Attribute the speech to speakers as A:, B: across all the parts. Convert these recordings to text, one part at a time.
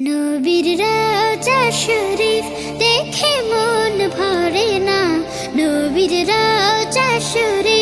A: নবীর রাজা শরীফ দেখে মন ভরে না। নবীর রাজা শরীফ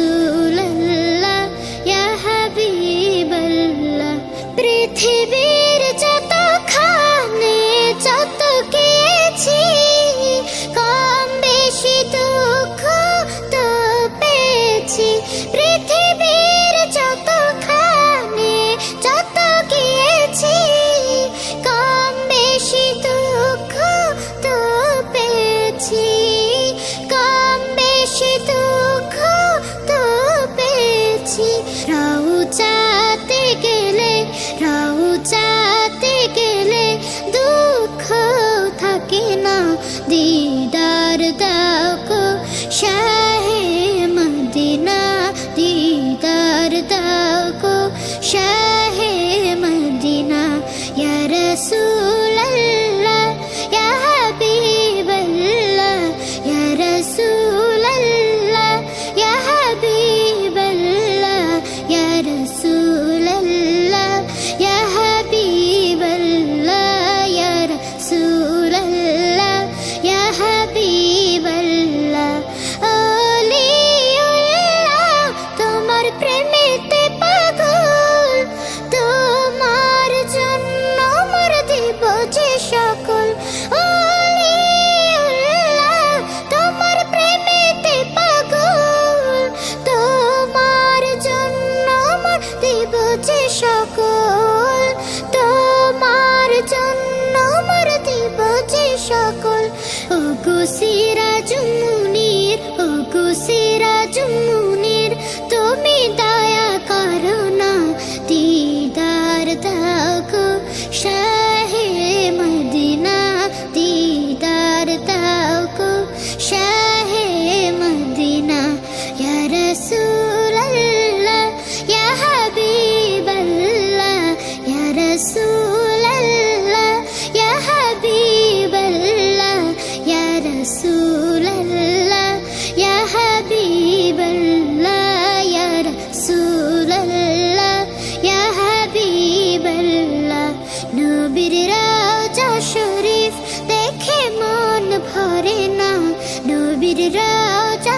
A: to দাও কো কুসিরাজ মুনির তুমি দয়া করো না দিদার দয়া। রাজা